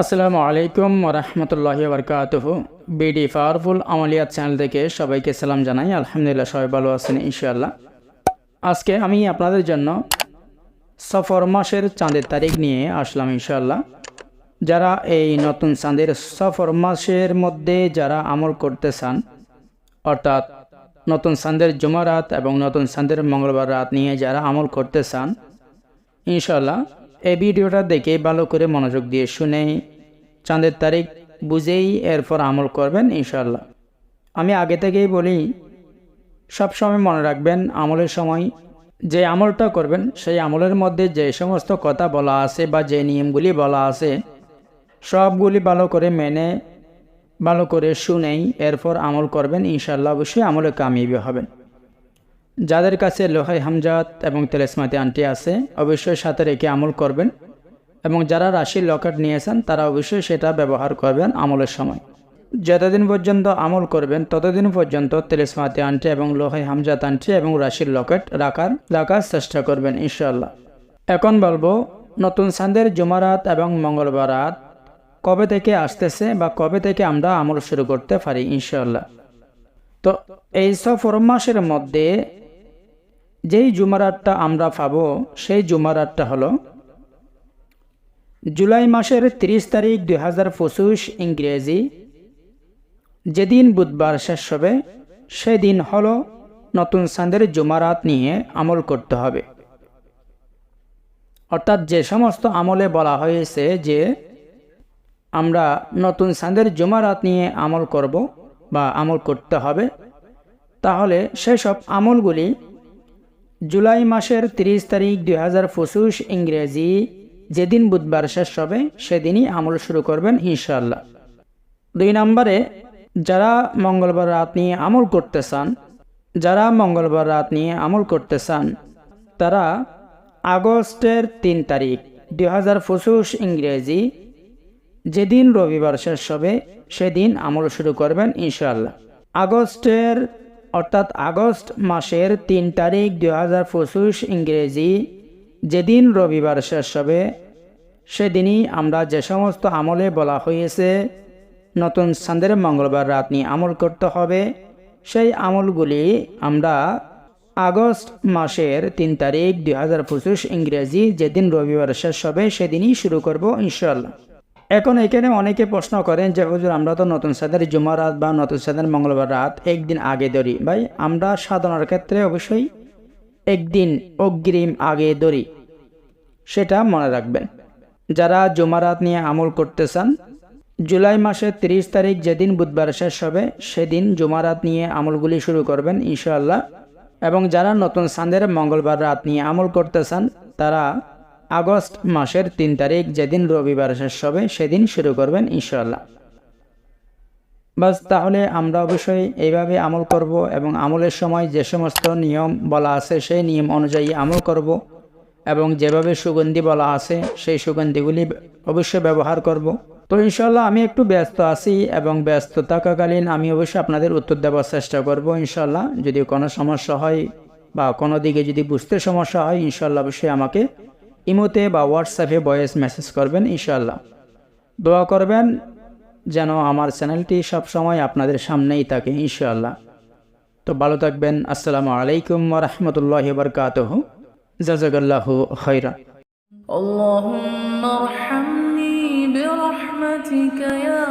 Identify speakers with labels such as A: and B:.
A: আসসালামু আলাইকুম রহমতুল্লাহ বরকাতহ। বিডি পাওয়ারফুল আমলিয়াত চ্যানেল থেকে সবাইকে সালাম জানাই। আলহামদুলিল্লাহ, সবাই ভালো আছেন ইনশাআল্লাহ। আজকে আমি আপনাদের জন্য সফর মাসের চাঁদের তারিখ নিয়ে আসলাম ইনশাআল্লাহ। যারা এই নতুন চাঁদের সফর মাসের মধ্যে যারা আমল করতে চান, অর্থাৎ নতুন চাঁদের জুমারাত এবং নতুন চাঁদের মঙ্গলবার রাত নিয়ে যারা আমল করতে চান ইনশাল্লাহ এই ভিডিওটা দেখে ভালো করে মনোযোগ দিয়ে শুনে চাঁদের তারিখ বুঝেই এরপর আমল করবেন ইনশাল্লাহ আমি আগে থেকেই বলি, সবসময় মনে রাখবেন, আমলের সময় যে আমলটা করবেন, সেই আমলের মধ্যে যে সমস্ত কথা বলা আছে বা যে নিয়মগুলি বলা আছে, সবগুলি ভালো করে মেনে, ভালো করে শুনেই এরপর আমল করবেন ইনশাল্লাহ অবশ্যই আমলে কামিয়াবি হবেন। যাদের কাছে লোহাই হামজাত এবং তেলেসমাতি আন্টি আছে, অবশ্যই সাথে রেখে আমল করবেন এবং যারা রাশির লকেট নিয়েছেন, তারা অবশ্যই সেটা ব্যবহার করবেন আমলের সময়। যতদিন পর্যন্ত আমল করবেন, ততদিন পর্যন্ত তেলেসমাতি আন্টি এবং লোহাই হামজাত আন্টি এবং রাশির লকেট রাখার রাখার চেষ্টা করবেন ইনশাল্লাহ এখন বলব, নতুন সান্দের জুমারাত এবং মঙ্গলবার রাত কবে থেকে আসতেছে বা কবে থেকে আমরা আমল শুরু করতে পারি ইনশাল্লাহ তো এই সফর মাসের মধ্যে যেই জুমারাতটা আমরা পাব, সেই জুমারাতটা হলো জুলাই মাসের ৩০ তারিখ দুই হাজার পঁচিশ ইংরেজি। যেদিন বুধবার শেষ হবে, সেদিন হলো নতুন চাঁদের জুমারাত নিয়ে আমল করতে হবে। অর্থাৎ যে সমস্ত আমলে বলা হয়েছে যে আমরা নতুন চাঁদের জুমারাত নিয়ে আমল করব বা আমল করতে হবে, তাহলে সেসব আমলগুলি জুলাই মাসের ৩০ তারিখ দুই হাজার পঁচিশ ইংরেজি যেদিন বুধবার শেষ হবে, সেদিনই আমল শুরু করবেন ইনশাল্লাহ দুই নম্বরে, যারা মঙ্গলবার রাত নিয়ে আমল করতে চান, যারা মঙ্গলবার রাত নিয়ে আমল করতে চান, তারা আগস্টের তিন তারিখ দুই হাজার পঁচিশ ইংরেজি যেদিন রবিবার শেষ হবে, সেদিন আমল শুরু করবেন ইনশাল্লাহ আগস্টের অর্থাৎ আগস্ট মাসের তিন তারিখ দুই হাজার পঁচিশ ইংরেজি, যেদিন রবিবার শেষ হবে, সেদিনই আমরা যে সমস্ত আমলে বলা হয়েছে, নতুন চাঁদের মঙ্গলবার রাত নিয়ে আমল করতে হবে, সেই আমলগুলি আমরা আগস্ট মাসের তিন তারিখ দুই হাজার পঁচিশ ইংরেজি, যেদিন রবিবার শেষ হবে, সেদিনই শুরু করব ইনশাল্লাহ এখন এখানে অনেকে প্রশ্ন করেন যে, হুজুর, আমরা তো নতুন সাদের জুমা রাত বা নতুন সাদের মঙ্গলবার রাত একদিন আগে ধরি। ভাই, আমরা সাধনার ক্ষেত্রে অবশ্যই একদিন অগ্রিম আগে ধরি, সেটা মনে রাখবেন। যারা জুমারাত নিয়ে আমল করতে চান, জুলাই মাসের ৩০ তারিখ যেদিন বুধবার শেষ হবে, সেদিন জুমারাত নিয়ে আমলগুলি শুরু করবেন, ইনশাআল্লাহ। এবং যারা নতুন সান্দের মঙ্গলবার রাত নিয়ে আমল করতে চান, তারা আগস্ট মাসের তিন তারিখ যেদিন রবিবার শেষ হবে, সেদিন শুরু করবেন ইনশাআল্লাহ। বাস, তাহলে আমরা অবশ্যই এইভাবে আমল করব এবং আমলের সময় যে সমস্ত নিয়ম বলা আছে, সেই নিয়ম অনুযায়ী আমল করব এবং যেভাবে সুগন্ধি বলা আছে, সেই সুগন্ধিগুলি অবশ্যই ব্যবহার করব। তো ইনশাল্লাহ আমি একটু ব্যস্ত আছি এবং ব্যস্ত থাকাকালীন আমি অবশ্যই আপনাদের উত্তর দেওয়ার চেষ্টা করব ইনশাল্লাহ যদি কোনো সমস্যা হয় বা কোনো দিকে যদি বুঝতে সমস্যা হয় ইনশাল্লাহ অবশ্যই আমাকে ইমোতে বা হোয়াটসঅ্যাপে ভয়েস মেসেজ করবেন ইনশাল্লাহ দোয়া করবেন যেন আমার চ্যানেলটি সবসময় আপনাদের সামনেই থাকে ইনশাআল্লাহ তো ভালো থাকবেন আসসালামু আলাইকুম রহমতুল্লাহ বরকাতহ জাজাকাল্লাহ খৈরা
B: اللهم ارحمني برحمتك يا أرحم الراحمين